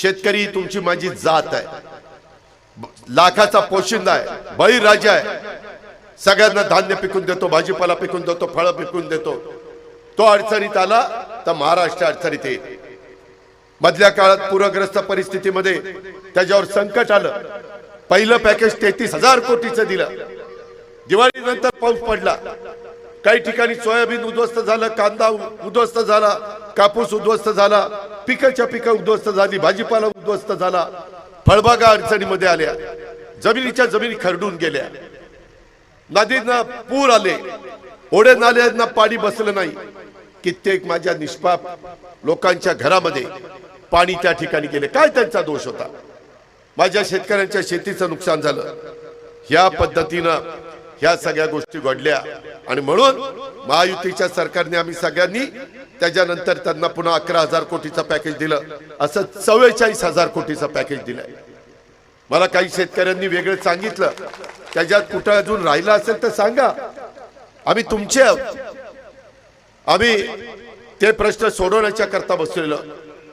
शेतकरी तुमची माझी जात आहे. लाखाचा पोशिंदा आहे. बळीराजा आहे. सगळ्यांना धान्य पिकून देतो भाजीपाला पिकून देतो फळं पिकून देतो. तो अडचणीत आला तर महाराष्ट्र अडचणीत येईल. मधल्या काळात पूरग्रस्त परिस्थितीमध्ये त्याच्यावर संकट आलं. पहिलं पॅकेज तेहतीस हजार कोटीचं दिलं. दिवाळीनंतर पाऊस पडला. काही ठिकाणी सोयाबीन उद्ध्वस्त झालं कांदा उद्ध्वस्त झाला. कापूस उद्ध्वस्त झाला पिकाच्या पिकं उद्ध्वस्त झाली भाजीपाला उद्ध्वस्त झाला फळबागा अडचणीमध्ये आल्या जमिनीच्या जमिनी खरडून गेल्या. नदींना पूर आले ओढे नाल्यांना पाणी बसलं नाही. कित्येक माझ्या निष्पाप लोकांच्या घरामध्ये पाणी त्या ठिकाणी गेले. काय त्यांचा दोष होता? माझ्या शेतकऱ्यांच्या शेतीचं नुकसान झालं. ह्या पद्धतीनं ह्या सगळ्या गोष्टी घडल्या. आणि म्हणून महायुतीच्या सरकारने आम्ही सगळ्यांनी त्याच्यानंतर त्यांना पुन्हा अकरा हजार कोटीचं पॅकेज दिलं. असं चव्वेचाळीस हजार कोटीचं पॅकेज दिलंय. मला काही शेतकऱ्यांनी वेगळं सांगितलं. त्याच्यात कुठं अजून राहिलं असेल तर सांगा. आम्ही तुमचे आहोत. आम्ही ते प्रश्न सोडवण्याच्या करता बसलेलो.